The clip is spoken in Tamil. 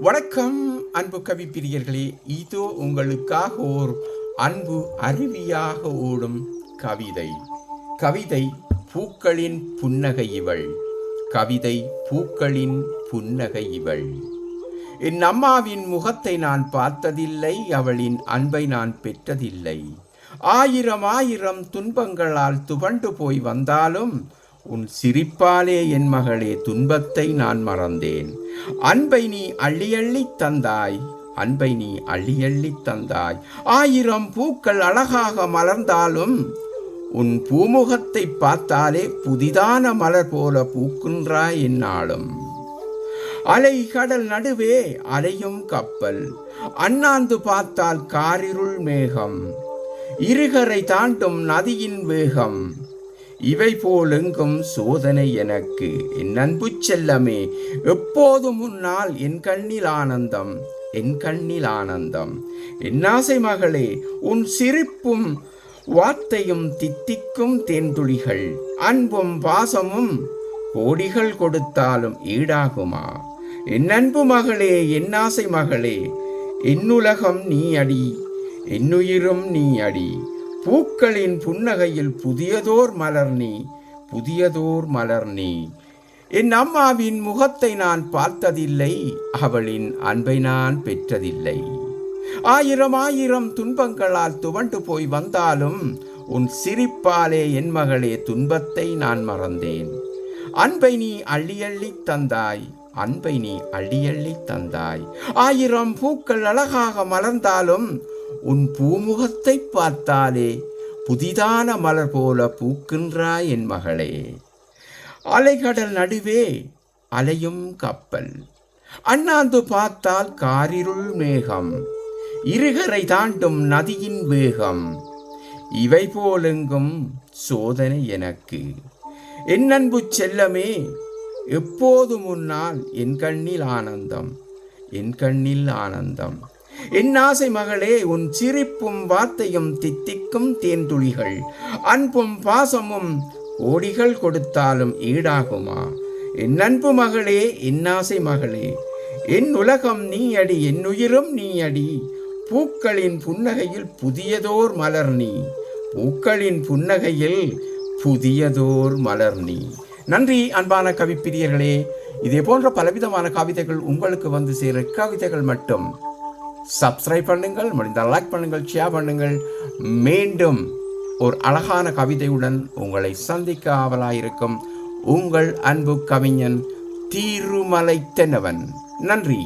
வணக்கம் அன்பு கவி பிரியர்களே. இதோ உங்களுக்காக ஓர் அன்பு அருவியாக ஓடும் கவிதை. கவிதை பூக்களின் புன்னகை இவள். கவிதை பூக்களின் புன்னகை இவள். என் அம்மாவின் முகத்தை நான் பார்த்ததில்லை அவளின் அன்பை நான் பெற்றதில்லை. ஆயிரம் ஆயிரம் துன்பங்களால் துவண்டு போய் வந்தாலும் உன் சிரிப்பாலே என் மகளே துன்பத்தை நான் மறந்தேன். அன்பை நீ அள்ளி அள்ளி தந்தாய் அன்பை நீ அள்ளி அள்ளி தந்தாய். ஆயிரம் பூக்கள் அழகாக மலர்ந்தாலும் உன் பூமுகத்தை பார்த்தாலே புதிதான மலர் போல பூக்கின்றாய் என்னாலும் அலை கடல் நடுவே அலையும் கப்பல் அண்ணாந்து பார்த்தால் காரிருள் மேகம் இருகரை தாண்டும் நதியின் வேகம். இவை போலெங்கும் சோதனை எனக்கு. என் அன்பு செல்லமே எப்போதும் முன்னால் என் கண்ணில் ஆனந்தம் என் கண்ணில் ஆனந்தம். என் ஆசை மகளே உன் சிரிப்பும் வார்த்தையும் தித்திக்கும் தேன்துளிகள் அன்பும் பாசமும் கோடிகள் கொடுத்தாலும் ஈடாகுமா? என் அன்பு மகளே என் ஆசை மகளே என்னுலகம் நீ அடி என்னுயிரும் நீ அடி. பூக்களின் புன்னகையில் புதியதோர் மலர் நீ புதியதோர் மலர் நீ. என் அம்மாவின் முகத்தை நான் பார்த்ததில்லை அவளின் அன்பை நான் பெற்றதில்லை. ஆயிரம் ஆயிரம் துன்பங்களால் துவண்டு போய் வந்தாலும் உன் சிரிப்பாலே என் மகளே துன்பத்தை நான் மறந்தேன். அன்பை நீ அள்ளி தந்தாய் அன்பை நீ அள்ளி அள்ளி தந்தாய். ஆயிரம் பூக்கள் அழகாக மலர்ந்தாலும் உன் பூமுகத்தை பார்த்தாலே புதிதான மலர் போல பூக்கின்றாய் என் மகளே. அலைகடல் நடுவே அலையும் கப்பல். அண்ணாந்து பார்த்தால் காரிருள் மேகம். இருகரை தாண்டும் நதியின் வேகம். இவை போலெங்கும் சோதனை எனக்கு. என் அன்பு செல்லமே எப்போது முன்னால் என் கண்ணில் ஆனந்தம் என் கண்ணில் ஆனந்தம். என் ஆசை மகளே உன் சிரிப்பும் வார்த்தையும் தித்திக்கும் தேன்துளிகள் அன்பும் பாசமும் கோடிகள் கொடுத்தாலும் ஈடாகுமா? என் அன்பு மகளே என் ஆசை மகளே என் உலகம் நீ அடி என் உயிரும் நீ அடி. பூக்களின் புன்னகையில் புதியதோர் மலர் நீ. பூக்களின் புன்னகையில் புதியதோர் மலர் நீ. நன்றி அன்பான கவிப்பிரியர்களே. இதே போன்ற பலவிதமான கவிதைகள் உங்களுக்கு வந்து சேர கவிதைகள் மட்டும். சப்ஸ்கிரைப் பண்ணுங்கள் முடிந்தால் லைக் பண்ணுங்கள் ஷேர் பண்ணுங்கள். மீண்டும் ஒரு அழகான கவிதையுடன் உங்களை சந்திக்க ஆவலாயிருக்கும் உங்கள் அன்பு கவிஞன் தீருமலை தென்னவன் நன்றி.